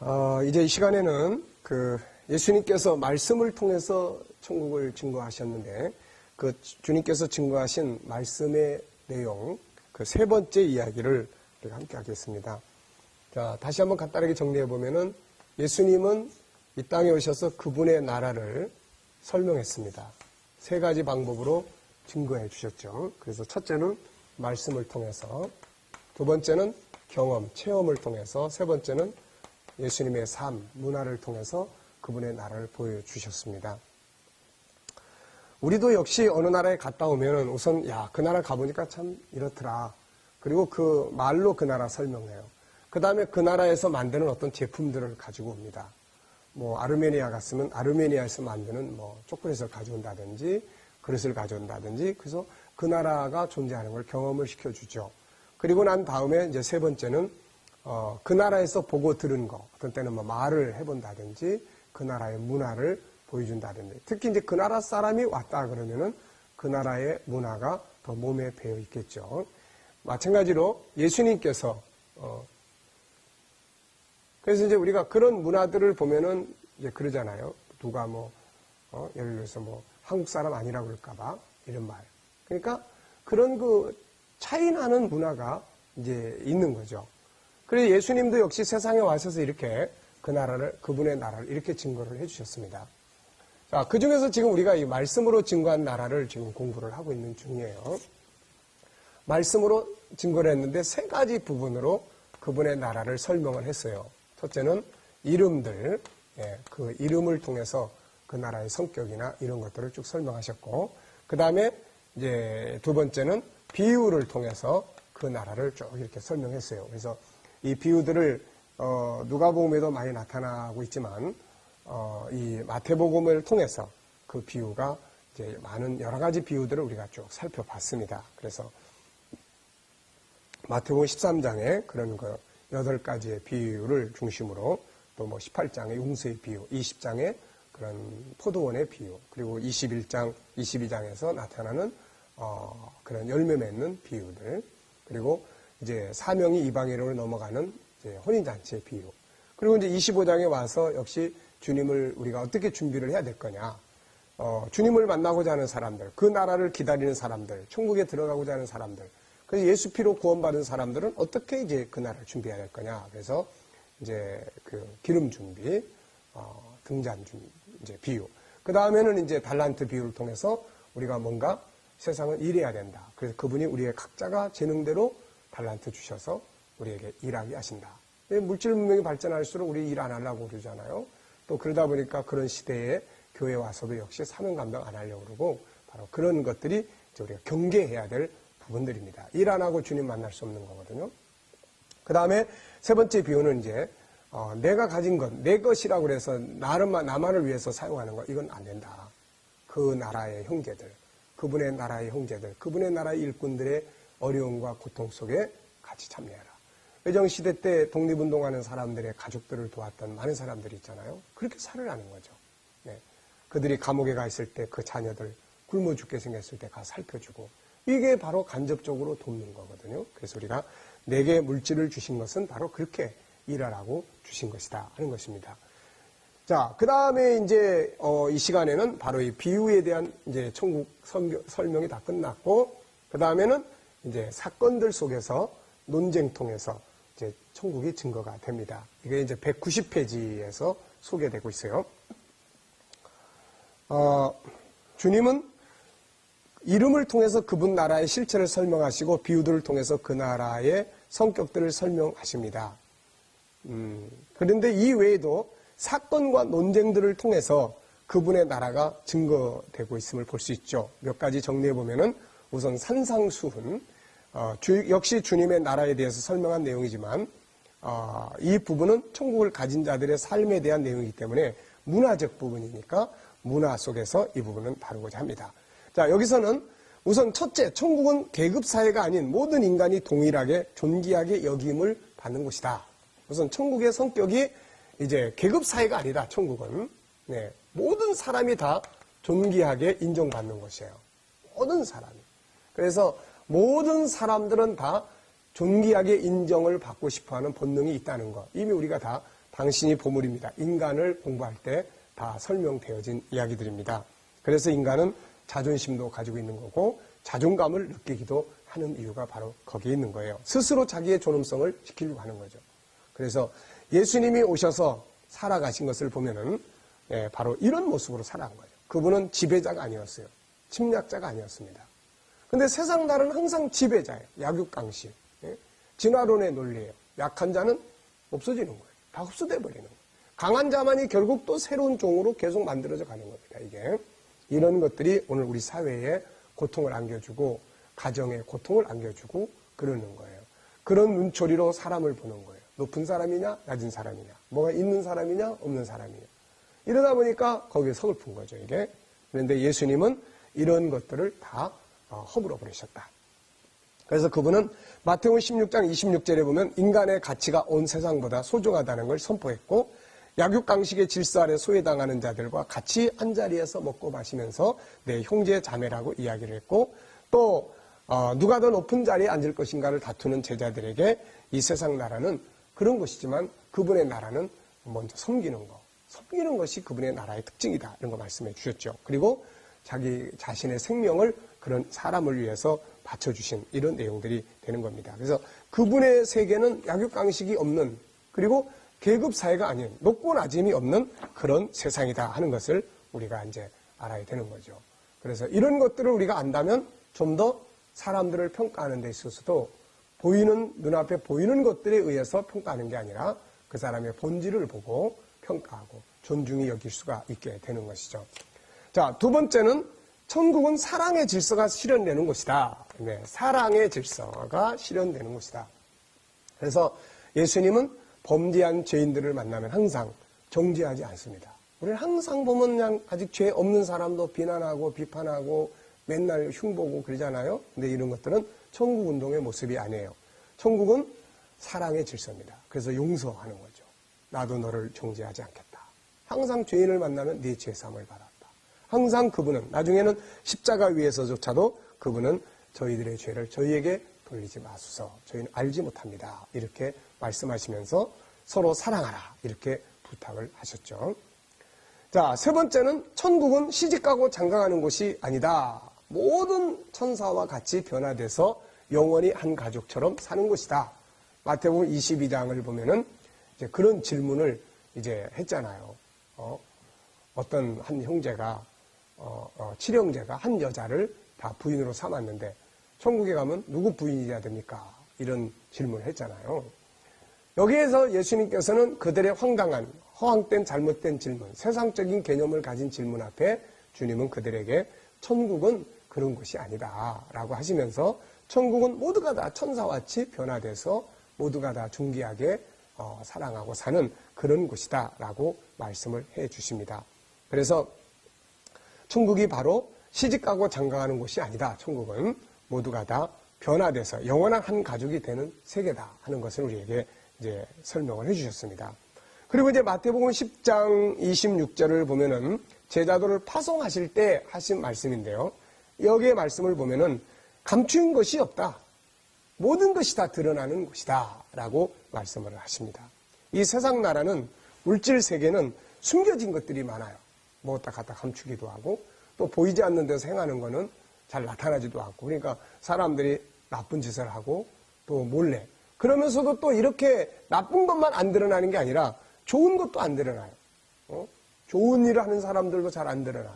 어, 이제 이 시간에는 그 예수님께서 말씀을 통해서 천국을 증거하셨는데 그 주님께서 증거하신 말씀의 내용 그 세 번째 이야기를 우리가 함께 하겠습니다. 자, 다시 한번 간단하게 정리해 보면은 예수님은 이 땅에 오셔서 그분의 나라를 설명했습니다. 세 가지 방법으로 증거해 주셨죠. 그래서 첫째는 말씀을 통해서, 두 번째는 경험, 체험을 통해서, 세 번째는 예수님의 삶, 문화를 통해서 그분의 나라를 보여주셨습니다. 우리도 역시 어느 나라에 갔다 오면 우선 야, 그 나라 가보니까 참 이렇더라. 그리고 그 말로 그 나라 설명해요. 그 다음에 그 나라에서 만드는 어떤 제품들을 가지고 옵니다. 뭐 아르메니아 갔으면 아르메니아에서 만드는 뭐 초콜릿을 가져온다든지 그릇을 가져온다든지 그래서 그 나라가 존재하는 걸 경험을 시켜주죠. 그리고 난 다음에 이제 세 번째는 어, 그 나라에서 보고 들은 거 어떤 때는 뭐 말을 해본다든지 그 나라의 문화를 보여준다든지 특히 이제 그 나라 사람이 왔다 그러면은 그 나라의 문화가 더 몸에 배어 있겠죠. 마찬가지로 예수님께서 어, 그래서 이제 우리가 그런 문화들을 보면은 이제 그러잖아요. 누가 뭐 어, 예를 들어서 뭐 한국 사람 아니라고 그럴까봐 이런 말. 그러니까 그런 그 차이 나는 문화가 이제 있는 거죠. 그래서 예수님도 역시 세상에 와셔서 이렇게 그 나라를 그분의 나라를 이렇게 증거를 해주셨습니다. 자, 그 중에서 지금 우리가 이 말씀으로 증거한 나라를 지금 공부를 하고 있는 중이에요. 말씀으로 증거를 했는데 세 가지 부분으로 그분의 나라를 설명을 했어요. 첫째는 이름들, 예, 그 이름을 통해서 그 나라의 성격이나 이런 것들을 쭉 설명하셨고, 그 다음에 이제 두 번째는 비유를 통해서 그 나라를 쭉 이렇게 설명했어요. 그래서 이 비유들을 어, 누가복음에도 많이 나타나고 있지만 어, 이 마태복음을 통해서 그 비유가 이제 많은 여러 가지 비유들을 우리가 쭉 살펴봤습니다. 그래서 마태복음 13장에 그런 그 여덟 가지의 비유를 중심으로 또 뭐 18장의 용수의 비유, 20장의 그런 포도원의 비유, 그리고 21장, 22장에서 나타나는 어, 그런 열매 맺는 비유들, 그리고 이제 사명이 이방인으로 넘어가는 이제 혼인잔치의 비유, 그리고 이제 25장에 와서 역시 주님을 우리가 어떻게 준비를 해야 될 거냐. 어, 주님을 만나고자 하는 사람들, 그 나라를 기다리는 사람들, 천국에 들어가고자 하는 사람들, 그래서 예수 피로 구원받은 사람들은 어떻게 이제 그 나라를 준비해야 될 거냐. 그래서 이제 그 기름 준비, 어, 등잔 준비, 이제 비유. 그 다음에는 이제 달란트 비유를 통해서 우리가 뭔가 세상은 일해야 된다. 그래서 그분이 우리의 각자가 재능대로 달란트 주셔서 우리에게 일하게 하신다. 물질 문명이 발전할수록 우리 일 안 하려고 그러잖아요. 또 그러다 보니까 그런 시대에 교회 와서도 역시 사명 감당 안 하려고 그러고 바로 그런 것들이 우리가 경계해야 될 부분들입니다. 일 안 하고 주님 만날 수 없는 거거든요. 그 다음에 세 번째 비유는 이제 어, 내가 가진 것, 내 것이라고 그래서 나를만 나만을 위해서 사용하는 것 이건 안 된다. 그 나라의 형제들, 그분의 나라의 형제들, 그분의 나라의 일꾼들의 어려움과 고통 속에 같이 참여해라. 외정시대 때 독립운동하는 사람들의 가족들을 도왔던 많은 사람들이 있잖아요. 그렇게 살으라는 거죠. 네. 그들이 감옥에 가 있을 때 그 자녀들 굶어 죽게 생겼을 때 가 살펴주고 이게 바로 간접적으로 돕는 거거든요. 그래서 우리가 내게 물질을 주신 것은 바로 그렇게 일하라고 주신 것이다 하는 것입니다. 자, 그 다음에 이제 어, 이 시간에는 바로 이 비유에 대한 이제 천국 설명, 설명이 다 끝났고 그 다음에는 이제 사건들 속에서 논쟁 통해서 이제 천국이 증거가 됩니다. 이게 이제 190페이지에서 소개되고 있어요. 어, 주님은 이름을 통해서 그분 나라의 실체를 설명하시고 비유들을 통해서 그 나라의 성격들을 설명하십니다. 음, 그런데 이 외에도 사건과 논쟁들을 통해서 그분의 나라가 증거되고 있음을 볼 수 있죠. 몇 가지 정리해 보면은 우선 산상수훈 어, 주, 역시 주님의 나라에 대해서 설명한 내용이지만 어, 이 부분은 천국을 가진 자들의 삶에 대한 내용이기 때문에 문화적 부분이니까 문화 속에서 이 부분은 다루고자 합니다. 자 여기서는 우선 첫째 천국은 계급 사회가 아닌 모든 인간이 동일하게 존귀하게 여김을 받는 곳이다. 우선 천국의 성격이 이제 계급 사회가 아니다. 천국은 네, 모든 사람이 다 존귀하게 인정받는 것이에요. 모든 사람이. 그래서 모든 사람들은 다 존귀하게 인정을 받고 싶어하는 본능이 있다는 것 이미 우리가 다 당신이 보물입니다. 인간을 공부할 때 다 설명되어진 이야기들입니다. 그래서 인간은 자존심도 가지고 있는 거고 자존감을 느끼기도 하는 이유가 바로 거기에 있는 거예요. 스스로 자기의 존엄성을 지키려고 하는 거죠. 그래서 예수님이 오셔서 살아가신 것을 보면은 예, 바로 이런 모습으로 살아간 거죠. 그분은 지배자가 아니었어요. 침략자가 아니었습니다. 근데 세상 나라는 항상 지배자예요. 약육강식. 예? 진화론의 논리예요. 약한 자는 없어지는 거예요. 다 흡수돼 버리는 거예요. 강한 자만이 결국 또 새로운 종으로 계속 만들어져 가는 겁니다. 이게 이런 것들이 오늘 우리 사회에 고통을 안겨주고 가정에 고통을 안겨주고 그러는 거예요. 그런 눈초리로 사람을 보는 거예요. 높은 사람이냐, 낮은 사람이냐, 뭐가 있는 사람이냐, 없는 사람이냐. 이러다 보니까 거기에 서글픈 거죠, 이게. 그런데 예수님은 이런 것들을 다 어, 허물어 버리셨다. 그래서 그분은 마태복음 16장 26절에 보면 인간의 가치가 온 세상보다 소중하다는 걸 선포했고 약육강식의 질서 아래 소외당하는 자들과 같이 한 자리에서 먹고 마시면서 내 형제 자매라고 이야기를 했고 또 어, 누가 더 높은 자리에 앉을 것인가를 다투는 제자들에게 이 세상 나라는 그런 것이지만 그분의 나라는 먼저 섬기는 거 섬기는 것이 그분의 나라의 특징이다 이런 거 말씀해 주셨죠. 그리고 자기 자신의 생명을 그런 사람을 위해서 바쳐주신 이런 내용들이 되는 겁니다. 그래서 그분의 세계는 약육강식이 없는 그리고 계급 사회가 아닌 높고 낮음이 없는 그런 세상이다 하는 것을 우리가 이제 알아야 되는 거죠. 그래서 이런 것들을 우리가 안다면 좀 더 사람들을 평가하는 데 있어서도 보이는 눈앞에 보이는 것들에 의해서 평가하는 게 아니라 그 사람의 본질을 보고 평가하고 존중히 여길 수가 있게 되는 것이죠. 자, 두 번째는 천국은 사랑의 질서가 실현되는 곳이다. 네, 사랑의 질서가 실현되는 곳이다. 그래서 예수님은 범죄한 죄인들을 만나면 항상 정죄하지 않습니다. 우리는 항상 보면 그냥 아직 죄 없는 사람도 비난하고 비판하고 맨날 흉보고 그러잖아요. 근데 이런 것들은 천국 운동의 모습이 아니에요. 천국은 사랑의 질서입니다. 그래서 용서하는 거죠. 나도 너를 정죄하지 않겠다. 항상 죄인을 만나면 네 죄삼을 받았다. 항상 그분은 나중에는 십자가 위에서조차도 그분은 저희들의 죄를 저희에게 돌리지 마소서. 저희는 알지 못합니다. 이렇게 말씀하시면서 서로 사랑하라. 이렇게 부탁을 하셨죠. 자, 세 번째는 천국은 시집가고 장가가는 곳이 아니다. 모든 천사와 같이 변화돼서 영원히 한 가족처럼 사는 곳이다. 마태복음 22장을 보면은 이제 그런 질문을 이제 했잖아요. 어, 어떤 한 형제가 어, 어, 칠형제가 한 여자를 다 부인으로 삼았는데 천국에 가면 누구 부인이어야 됩니까? 이런 질문을 했잖아요. 여기에서 예수님께서는 그들의 황당한 허황된 잘못된 질문, 세상적인 개념을 가진 질문 앞에 주님은 그들에게 천국은 그런 것이 아니다 라고 하시면서 천국은 모두가 다 천사같이 변화돼서 모두가 다 존귀하게 어, 사랑하고 사는 그런 곳이다 라고 말씀을 해 주십니다. 그래서 천국이 바로 시집가고 장가가는 곳이 아니다. 천국은 모두가 다 변화돼서 영원한 한 가족이 되는 세계다 하는 것을 우리에게 이제 설명을 해 주셨습니다. 그리고 이제 마태복음 10장 26절을 보면은 제자도를 파송하실 때 하신 말씀인데요. 여기에 말씀을 보면은 감추인 것이 없다. 모든 것이 다 드러나는 곳이다. 라고 말씀을 하십니다. 이 세상 나라는 물질 세계는 숨겨진 것들이 많아요. 뭐다 갖다 감추기도 하고 또 보이지 않는 데서 행하는 거는 잘 나타나지도 않고 그러니까 사람들이 나쁜 짓을 하고 또 몰래 그러면서도 또 이렇게 나쁜 것만 안 드러나는 게 아니라 좋은 것도 안 드러나요. 어? 좋은 일을 하는 사람들도 잘 안 드러나.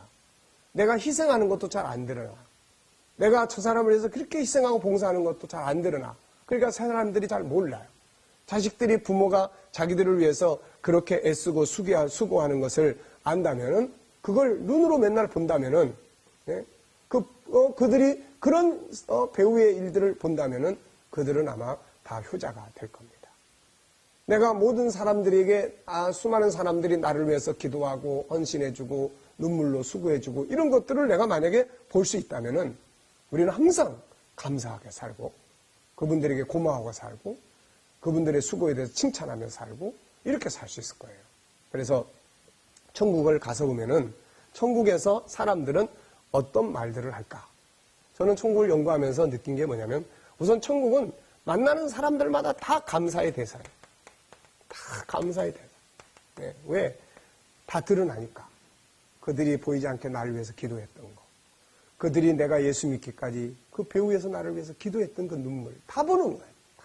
내가 희생하는 것도 잘 안 드러나. 내가 저 사람을 위해서 그렇게 희생하고 봉사하는 것도 잘 안 드러나. 그러니까 사람들이 잘 몰라요. 자식들이 부모가 자기들을 위해서 그렇게 애쓰고 수고하는 것을 안다면은 그걸 눈으로 맨날 본다면은 예? 그 어, 그들이 그런 어, 배우의 일들을 본다면은 그들은 아마 다 효자가 될 겁니다. 내가 모든 사람들에게 아, 수많은 사람들이 나를 위해서 기도하고 헌신해주고 눈물로 수고해주고 이런 것들을 내가 만약에 볼 수 있다면은 우리는 항상 감사하게 살고 그분들에게 고마워하고 살고 그분들의 수고에 대해서 칭찬하며 살고 이렇게 살 수 있을 거예요. 그래서 천국을 가서 보면은 천국에서 사람들은 어떤 말들을 할까? 저는 천국을 연구하면서 느낀 게 뭐냐면 우선 천국은 만나는 사람들마다 다 감사의 대상이에요. 다 감사의 대상. 네, 왜? 다 드러나니까. 그들이 보이지 않게 나를 위해서 기도했던 거. 그들이 내가 예수 믿기까지 그 배후에서 나를 위해서 기도했던 그 눈물. 다 보는 거예요. 다.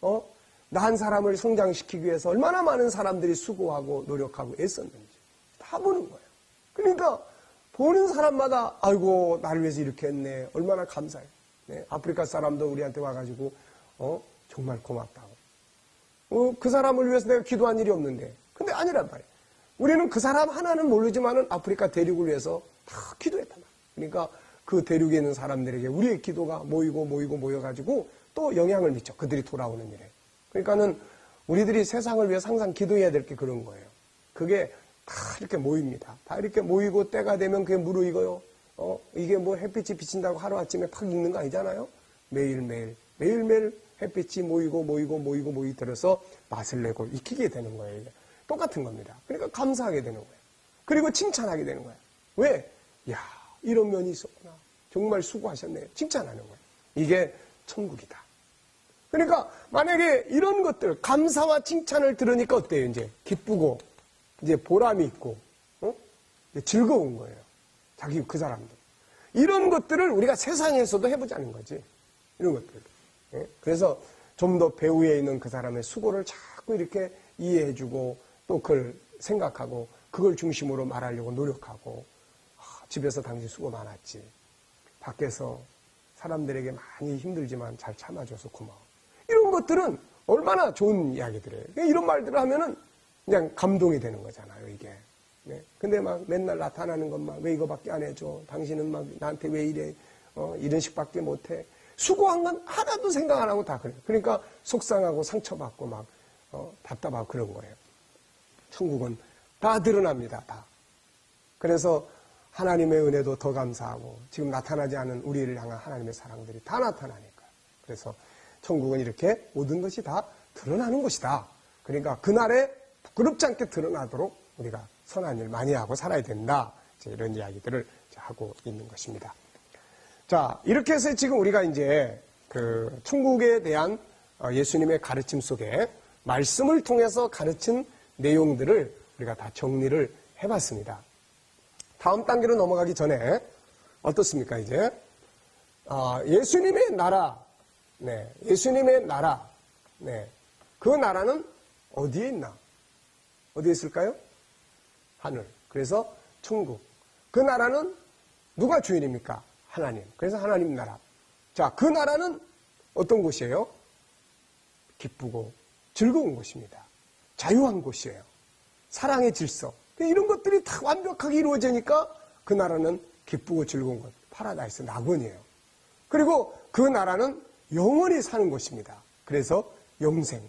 어? 나 한 사람을 성장시키기 위해서 얼마나 많은 사람들이 수고하고 노력하고 애썼는지. 다 보는 거예요. 그러니까 보는 사람마다 아이고 나를 위해서 이렇게 했네. 얼마나 감사해. 네, 아프리카 사람도 우리한테 와가지고 어 정말 고맙다고. 어, 그 사람을 위해서 내가 기도한 일이 없는데. 근데 아니란 말이에요. 우리는 그 사람 하나는 모르지만은 아프리카 대륙을 위해서 다 기도했단 말이에요. 그러니까 그 대륙에 있는 사람들에게 우리의 기도가 모이고 모이고 모여가지고 또 영향을 미쳐. 그들이 돌아오는 일에. 그러니까는 우리들이 세상을 위해서 항상 기도해야 될 게 그런 거예요. 그게 다 이렇게 모입니다. 다 이렇게 모이고 때가 되면 그게 무르익어요. 어, 이게 뭐 햇빛이 비친다고 하루아침에 팍 익는 거 아니잖아요? 매일매일, 매일매일 햇빛이 모이고 모이고 모이고 모이 들어서 맛을 내고 익히게 되는 거예요. 똑같은 겁니다. 그러니까 감사하게 되는 거예요. 그리고 칭찬하게 되는 거예요. 왜? 야, 이런 면이 있었구나. 정말 수고하셨네요. 칭찬하는 거예요. 이게 천국이다. 그러니까 만약에 이런 것들, 감사와 칭찬을 들으니까 어때요? 이제 기쁘고, 이제 보람이 있고, 어? 즐거운 거예요. 자기 그 사람들. 이런 것들을 우리가 세상에서도 해보자는 거지. 이런 것들. 예? 그래서 좀 더 배후에 있는 그 사람의 수고를 자꾸 이렇게 이해해주고 또 그걸 생각하고 그걸 중심으로 말하려고 노력하고 아, 집에서 당신 수고 많았지. 밖에서 사람들에게 많이 힘들지만 잘 참아줘서 고마워. 이런 것들은 얼마나 좋은 이야기들이에요. 그러니까 이런 말들을 하면은 그냥 감동이 되는 거잖아요, 이게. 네. 근데 막 맨날 나타나는 것만 왜 이거밖에 안 해줘? 당신은 막 나한테 왜 이래? 어, 이런 식밖에 못해. 수고한 건 하나도 생각 안 하고 다 그래요. 그러니까 속상하고 상처받고 막 어, 답답하고 그런 거예요. 천국은 다 드러납니다, 다. 그래서 하나님의 은혜도 더 감사하고 지금 나타나지 않은 우리를 향한 하나님의 사랑들이 다 나타나니까. 그래서 천국은 이렇게 모든 것이 다 드러나는 곳이다. 그러니까 그날에 부끄럽지 않게 드러나도록 우리가 선한 일 많이 하고 살아야 된다. 이런 이야기들을 하고 있는 것입니다. 자, 이렇게 해서 지금 우리가 이제 그 천국에 대한 어, 예수님의 가르침 속에 말씀을 통해서 가르친 내용들을 우리가 다 정리를 해봤습니다. 다음 단계로 넘어가기 전에 어떻습니까, 이제? 아, 예수님의 나라, 네, 예수님의 나라, 네, 그 나라는 어디에 있나? 어디에 있을까요? 하늘. 그래서 천국. 그 나라는 누가 주인입니까? 하나님. 그래서 하나님 나라. 자, 그 나라는 어떤 곳이에요? 기쁘고 즐거운 곳입니다. 자유한 곳이에요. 사랑의 질서. 이런 것들이 다 완벽하게 이루어지니까 그 나라는 기쁘고 즐거운 곳. 파라다이스, 낙원이에요. 그리고 그 나라는 영원히 사는 곳입니다. 그래서 영생.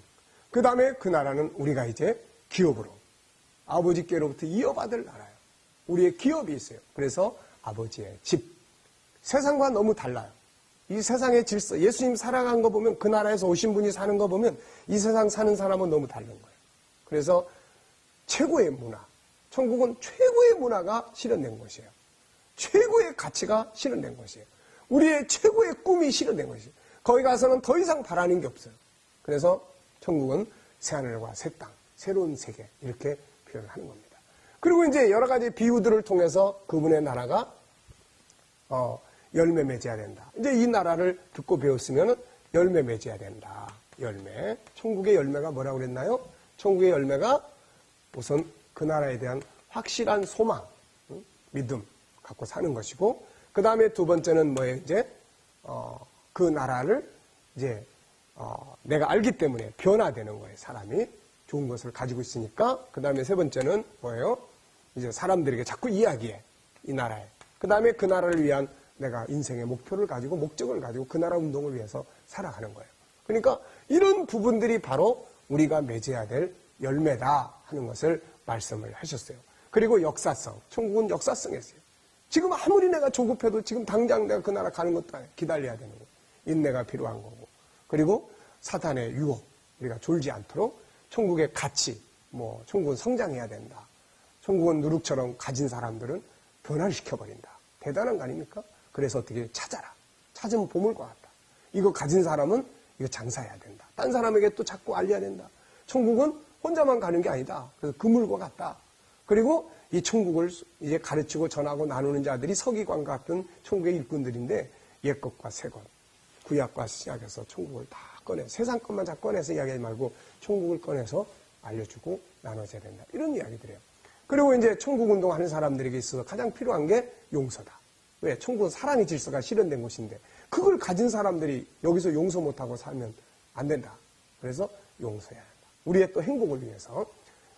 그 다음에 그 나라는 우리가 이제 기업으로 아버지께로부터 이어받을 나라예요. 우리의 기업이 있어요. 그래서 아버지의 집. 세상과 너무 달라요. 이 세상의 질서, 예수님 사랑한 거 보면 그 나라에서 오신 분이 사는 거 보면 이 세상 사는 사람은 너무 다른 거예요. 그래서 최고의 문화, 천국은 최고의 문화가 실현된 곳이에요. 최고의 가치가 실현된 곳이에요. 우리의 최고의 꿈이 실현된 것이에요. 거기 가서는 더 이상 바라는 게 없어요. 그래서 천국은 새하늘과 새 땅, 새로운 세계 이렇게 표현을 하는 겁니다. 그리고 이제 여러 가지 비유들을 통해서 그분의 나라가 어, 열매 맺어야 된다. 이제 이 나라를 듣고 배웠으면 열매 맺어야 된다. 열매. 천국의 열매가 뭐라고 그랬나요? 천국의 열매가 우선 그 나라에 대한 확실한 소망, 믿음 갖고 사는 것이고, 그 다음에 두 번째는 뭐예요? 이제 어, 그 나라를 이제 어, 내가 알기 때문에 변화되는 거예요. 사람이 좋은 것을 가지고 있으니까. 그 다음에 세 번째는 뭐예요? 이제 사람들에게 자꾸 이야기해 이 나라에. 그 다음에 그 나라를 위한 내가 인생의 목표를 가지고 목적을 가지고 그 나라 운동을 위해서 살아가는 거예요. 그러니까 이런 부분들이 바로 우리가 맺어야 될 열매다 하는 것을 말씀을 하셨어요. 그리고 역사성. 천국은 역사성이 있어요. 지금 아무리 내가 조급해도 지금 당장 내가 그 나라 가는 것도 아니에요. 기다려야 되는 거예요. 인내가 필요한 거고. 그리고 사탄의 유혹. 우리가 졸지 않도록 천국의 가치. 뭐, 천국은 성장해야 된다. 천국은 누룩처럼 가진 사람들은 변화를 시켜 버린다. 대단한 거 아닙니까? 그래서 어떻게 찾아라. 찾으면 보물과 같다. 이거 가진 사람은 이거 장사해야 된다. 딴 사람에게 또 자꾸 알려야 된다. 천국은 혼자만 가는 게 아니다. 그래서 그물과 같다. 그리고 이 천국을 이제 가르치고 전하고 나누는 자들이 서기관 같은 천국의 일꾼들인데 옛 것과 새 것, 구약과 시작해서 천국을 다 꺼내 세상 것만 다 꺼내서 이야기하지 말고 천국을 꺼내서 알려주고 나눠줘야 된다. 이런 이야기들이에요. 그리고 이제 천국 운동하는 사람들에게 있어서 가장 필요한 게 용서다. 왜? 천국은 사랑의 질서가 실현된 곳인데 그걸 가진 사람들이 여기서 용서 못하고 살면 안 된다. 그래서 용서해야 한다. 우리의 또 행복을 위해서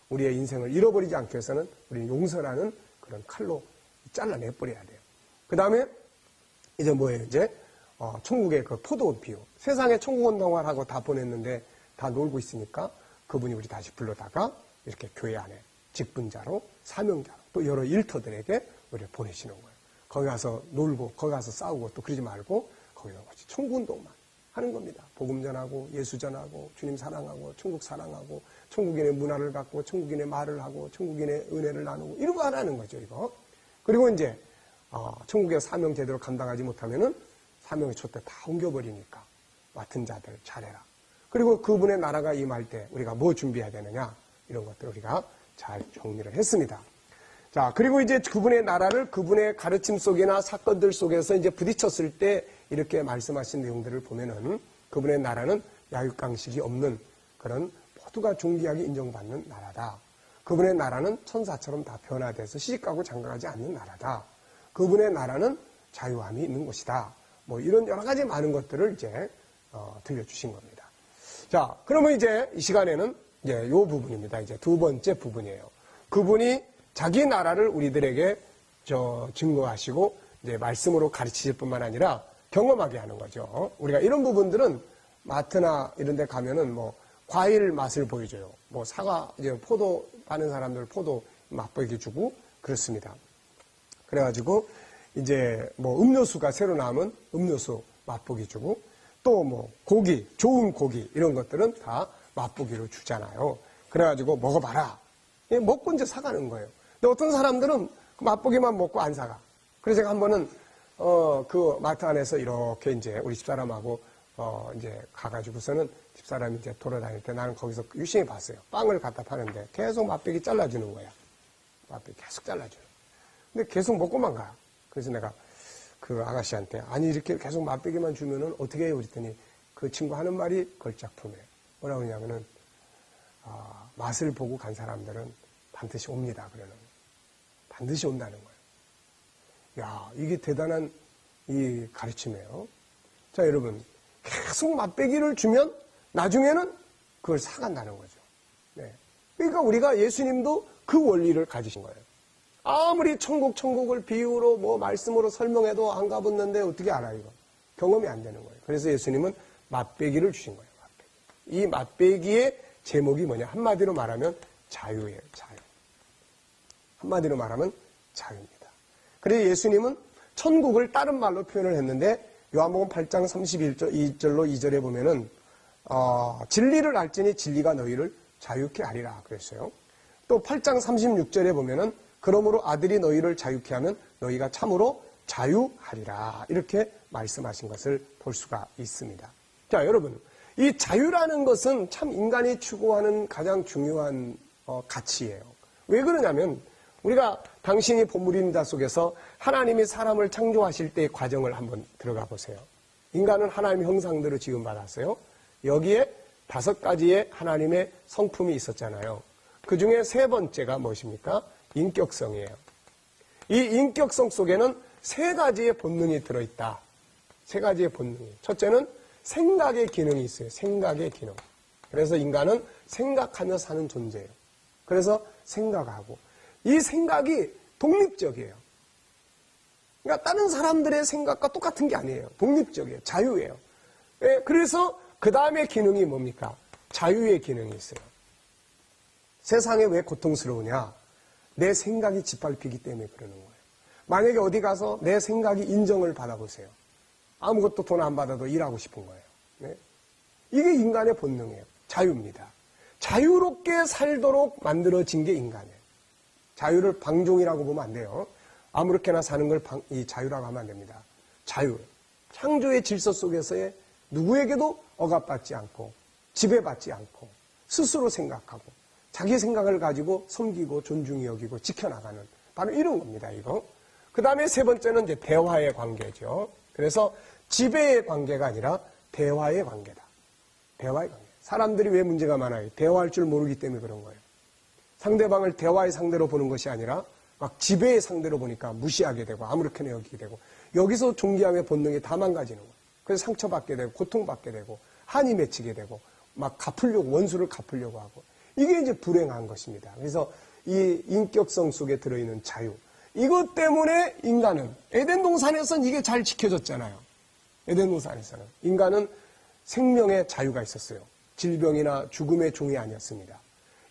우리의 인생을 잃어버리지 않기 위해서는 우리는 용서라는 그런 칼로 잘라내버려야 돼요. 그 다음에 이제 뭐예요? 이제 어, 천국의 그 포도원 비유. 세상에 천국 운동을 하고 다 보냈는데 다 놀고 있으니까 그분이 우리 다시 불러다가 이렇게 교회 안에 직분자로 사명자로 또 여러 일터들에게 우리를 보내시는 거예요. 거기 가서 놀고 거기 가서 싸우고 또 그러지 말고 거기서 같이 천국 운동만 하는 겁니다. 복음 전하고 예수 전하고 주님 사랑하고 천국 사랑하고 천국인의 문화를 갖고 천국인의 말을 하고 천국인의 은혜를 나누고 이런 거 하라는 거죠. 이거. 그리고 이제 어, 천국의 사명 제대로 감당하지 못하면은 사명의 촛대 다 옮겨버리니까 맡은 자들 잘해라. 그리고 그분의 나라가 임할 때 우리가 뭐 준비해야 되느냐 이런 것들 우리가 잘 정리를 했습니다. 자, 그리고 이제 그분의 나라를 그분의 가르침 속이나 사건들 속에서 이제 부딪혔을 때 이렇게 말씀하신 내용들을 보면은 그분의 나라는 야육강식이 없는 그런 모두가 존귀하게 인정받는 나라다. 그분의 나라는 천사처럼 다 변화돼서 시집가고 장가가지 않는 나라다. 그분의 나라는 자유함이 있는 곳이다. 뭐 이런 여러 가지 많은 것들을 이제 어, 들려주신 겁니다. 자, 그러면 이제 이 시간에는 이제 요 부분입니다. 이제 두 번째 부분이에요. 그분이 자기 나라를 우리들에게 저 증거하시고 이제 말씀으로 가르치실 뿐만 아니라 경험하게 하는 거죠. 우리가 이런 부분들은 마트나 이런 데 가면은 뭐 과일 맛을 보여줘요. 뭐 사과, 이제 포도 파는 사람들 포도 맛보이게 주고 그렇습니다. 그래가지고 이제 뭐 음료수가 새로 나오면 음료수 맛보기 주고 또 뭐 고기, 좋은 고기 이런 것들은 다 맛보기로 주잖아요. 그래가지고 먹어봐라. 예, 먹고 이제 사가는 거예요. 근데 어떤 사람들은 그 맛보기만 먹고 안 사가. 그래서 제가 한 번은 어, 그 마트 안에서 이렇게 이제 우리 집사람하고 어, 이제 가가지고서는 집사람이 이제 돌아다닐 때 나는 거기서 유심히 봤어요. 빵을 갖다 파는데 계속 맛보기 잘라주는 거야. 맛보기 계속 잘라줘요. 근데 계속 먹고만 가. 그래서 내가 그 아가씨한테 아니 이렇게 계속 맛보기만 주면은 어떻게 해요? 그랬더니 그 친구 하는 말이 걸작품이에요. 뭐라고 그러냐면은 아, 맛을 보고 간 사람들은 반드시 옵니다. 그러는. 반드시 온다는 거예요. 야 이게 대단한 이 가르침이에요. 자 여러분 계속 맛배기를 주면 나중에는 그걸 사간다는 거죠. 네. 그러니까 우리가 예수님도 그 원리를 가지신 거예요. 아무리 천국 천국을 비유로 뭐 말씀으로 설명해도 안 가봤는데 어떻게 알아 이거 경험이 안 되는 거예요. 그래서 예수님은 맛배기를 주신 거예요. 맛배기. 이 맛배기의 제목이 뭐냐 한마디로 말하면 자유예요. 자유. 한마디로 말하면 자유입니다. 그래서 예수님은 천국을 다른 말로 표현을 했는데 요한복음 8장 31절 2절로 2절에 보면은 어, 진리를 알지니 진리가 너희를 자유케 하리라 그랬어요. 또 8장 36절에 보면은 그러므로 아들이 너희를 자유케 하면 너희가 참으로 자유하리라 이렇게 말씀하신 것을 볼 수가 있습니다. 자 여러분 이 자유라는 것은 참 인간이 추구하는 가장 중요한 어, 가치예요. 왜 그러냐면 우리가 당신이 본물입니다 속에서 하나님이 사람을 창조하실 때의 과정을 한번 들어가 보세요. 인간은 하나님의 형상대로 지음받았어요. 여기에 다섯 가지의 하나님의 성품이 있었잖아요. 그 중에 세 번째가 무엇입니까? 인격성이에요. 이 인격성 속에는 세 가지의 본능이 들어있다. 세 가지의 본능이. 첫째는 생각의 기능이 있어요. 생각의 기능. 그래서 인간은 생각하며 사는 존재예요. 그래서 생각하고 이 생각이 독립적이에요. 그러니까 다른 사람들의 생각과 똑같은 게 아니에요. 독립적이에요. 자유예요. 예, 그래서 그 다음에 기능이 뭡니까? 자유의 기능이 있어요. 세상에 왜 고통스러우냐? 내 생각이 짓밟히기 때문에 그러는 거예요. 만약에 어디 가서 내 생각이 인정을 받아보세요. 아무것도 돈 안 받아도 일하고 싶은 거예요. 네? 이게 인간의 본능이에요. 자유입니다. 자유롭게 살도록 만들어진 게 인간이에요. 자유를 방종이라고 보면 안 돼요. 아무렇게나 사는 걸 방, 이 자유라고 하면 안 됩니다. 자유. 창조의 질서 속에서의 누구에게도 억압받지 않고 지배받지 않고 스스로 생각하고 자기 생각을 가지고 섬기고 존중히 여기고 지켜나가는 바로 이런 겁니다, 이거. 그 다음에 세 번째는 이제 대화의 관계죠. 그래서 지배의 관계가 아니라 대화의 관계다. 대화의 관계. 사람들이 왜 문제가 많아요? 대화할 줄 모르기 때문에 그런 거예요. 상대방을 대화의 상대로 보는 것이 아니라 막 지배의 상대로 보니까 무시하게 되고 아무렇게나 여기게 되고 여기서 존귀함의 본능이 다 망가지는 거예요. 그래서 상처받게 되고 고통받게 되고 한이 맺히게 되고 막 갚으려고 원수를 갚으려고 하고 이게 이제 불행한 것입니다. 그래서 이 인격성 속에 들어있는 자유 이것 때문에 인간은 에덴 동산에서는 이게 잘 지켜졌잖아요. 에덴 동산에서는 인간은 생명의 자유가 있었어요. 질병이나 죽음의 종이 아니었습니다.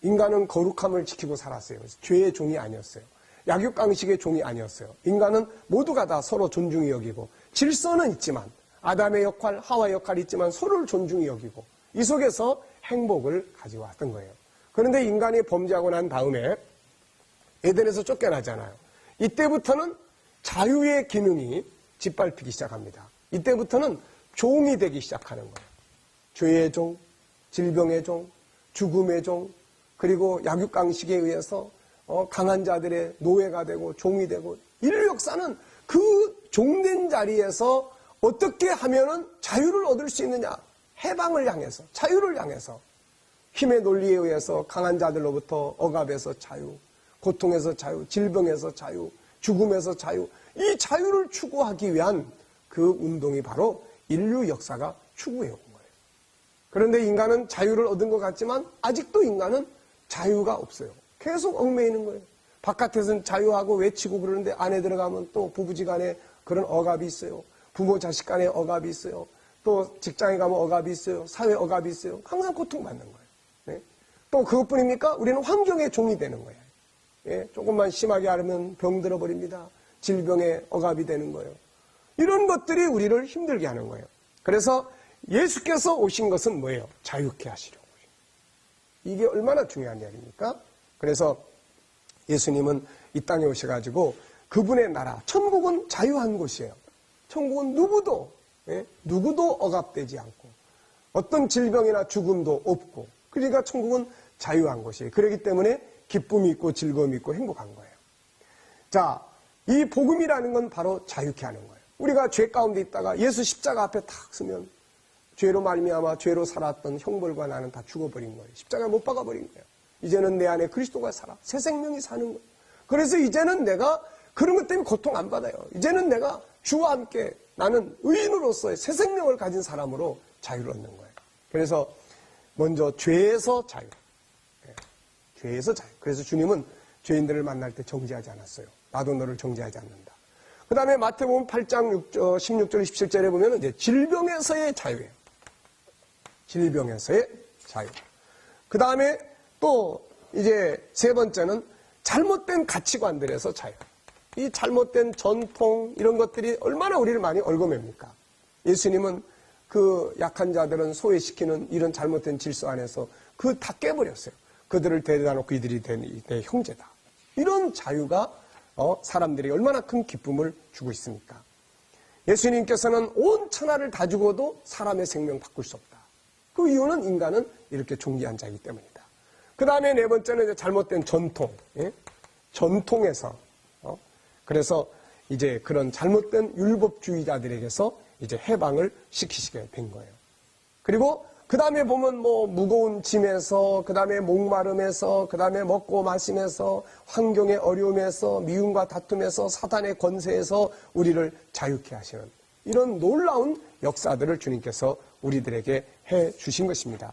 인간은 거룩함을 지키고 살았어요. 죄의 종이 아니었어요. 약육강식의 종이 아니었어요. 인간은 모두가 다 서로 존중히 여기고 질서는 있지만 아담의 역할, 하와의 역할이 있지만 서로를 존중히 여기고 이 속에서 행복을 가지고 왔던 거예요. 그런데 인간이 범죄하고 난 다음에 에덴에서 쫓겨나잖아요. 이때부터는 자유의 기능이 짓밟히기 시작합니다. 이때부터는 종이 되기 시작하는 거예요. 죄의 종, 질병의 종, 죽음의 종, 그리고 약육강식에 의해서 어, 강한 자들의 노예가 되고 종이 되고 인류 역사는 그 종된 자리에서 어떻게 하면은 자유를 얻을 수 있느냐? 해방을 향해서, 자유를 향해서 힘의 논리에 의해서 강한 자들로부터 억압에서 자유, 고통에서 자유, 질병에서 자유, 죽음에서 자유, 이 자유를 추구하기 위한 그 운동이 바로 인류 역사가 추구해 온 거예요. 그런데 인간은 자유를 얻은 것 같지만 아직도 인간은 자유가 없어요. 계속 얽매이는 거예요. 바깥에서는 자유하고 외치고 그러는데 안에 들어가면 또 부부지간에 그런 억압이 있어요. 부모 자식 간에 억압이 있어요. 또 직장에 가면 억압이 있어요. 사회 억압이 있어요. 항상 고통받는 거예요. 네? 또 그것뿐입니까? 우리는 환경의 종이 되는 거예요. 예? 조금만 심하게 하면 병들어 버립니다. 질병의 억압이 되는 거예요. 이런 것들이 우리를 힘들게 하는 거예요. 그래서 예수께서 오신 것은 뭐예요? 자유케 하시려고. 이게 얼마나 중요한 이야기입니까? 그래서 예수님은 이 땅에 오셔가지고 그분의 나라, 천국은 자유한 곳이에요. 천국은 누구도, 예? 누구도 억압되지 않고 어떤 질병이나 죽음도 없고 그러니까 천국은 자유한 곳이에요. 그렇기 때문에 기쁨이 있고 즐거움이 있고 행복한 거예요. 자, 이 복음이라는 건 바로 자유케 하는 거예요. 우리가 죄 가운데 있다가 예수 십자가 앞에 탁 서면 죄로 말미암아 죄로 살았던 형벌과 나는 다 죽어버린 거예요. 십자가 못 박아버린 거예요. 이제는 내 안에 그리스도가 살아. 새 생명이 사는 거예요. 그래서 이제는 내가 그런 것 때문에 고통 안 받아요. 이제는 내가 주와 함께 나는 의인으로서의 새 생명을 가진 사람으로 자유를 얻는 거예요. 그래서 먼저 죄에서 자유. 네. 죄에서 자유. 그래서 주님은 죄인들을 만날 때 정지하지 않았어요. 나도 너를 정지하지 않는다. 그 다음에 마태복음 8장 6, 16절 17절에 보면 이제 질병에서의 자유예요. 질병에서의 자유. 그 다음에 또 이제 세 번째는 잘못된 가치관들에서 자유. 이 잘못된 전통 이런 것들이 얼마나 우리를 많이 얽어맵니까? 예수님은 그 약한 자들은 소외시키는 이런 잘못된 질서 안에서 그 다 깨버렸어요. 그들을 데려다 놓고 이들이 내 형제다. 이런 자유가 어, 사람들이 얼마나 큰 기쁨을 주고 있습니까? 예수님께서는 온 천하를 다 죽어도 사람의 생명 바꿀 수 없다. 그 이유는 인간은 이렇게 존귀한 자이기 때문이다. 그 다음에 네 번째는 잘못된 전통, 예? 전통에서 어? 그래서 이제 그런 잘못된 율법주의자들에게서 이제 해방을 시키시게 된 거예요. 그리고 그 다음에 보면 뭐 무거운 짐에서, 그 다음에 목마름에서, 그 다음에 먹고 마심에서, 환경의 어려움에서, 미움과 다툼에서, 사단의 권세에서 우리를 자유케 하시는 이런 놀라운 역사들을 주님께서 우리들에게 해 주신 것입니다.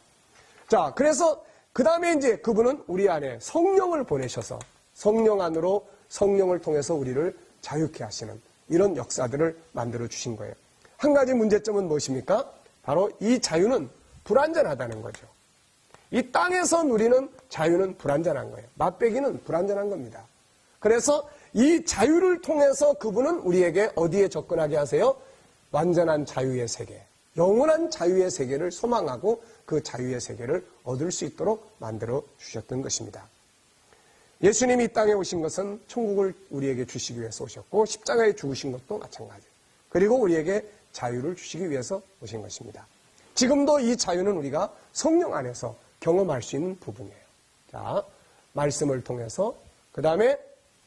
자, 그래서 그 다음에 이제 그분은 우리 안에 성령을 보내셔서 성령 안으로 성령을 통해서 우리를 자유케 하시는 이런 역사들을 만들어 주신 거예요. 한 가지 문제점은 무엇입니까? 바로 이 자유는 불완전하다는 거죠. 이 땅에서 누리는 자유는 불완전한 거예요. 맛배기는 불완전한 겁니다. 그래서 이 자유를 통해서 그분은 우리에게 어디에 접근하게 하세요? 완전한 자유의 세계, 영원한 자유의 세계를 소망하고 그 자유의 세계를 얻을 수 있도록 만들어 주셨던 것입니다. 예수님이 이 땅에 오신 것은 천국을 우리에게 주시기 위해서 오셨고 십자가에 죽으신 것도 마찬가지. 그리고 우리에게 자유를 주시기 위해서 오신 것입니다. 지금도 이 자유는 우리가 성령 안에서 경험할 수 있는 부분이에요. 자, 말씀을 통해서 그 다음에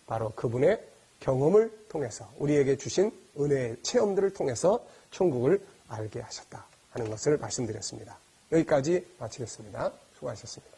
바로 그분의 경험을 통해서 우리에게 주신 은혜의 체험들을 통해서 천국을 알게 하셨다 하는 것을 말씀드렸습니다. 여기까지 마치겠습니다. 수고하셨습니다.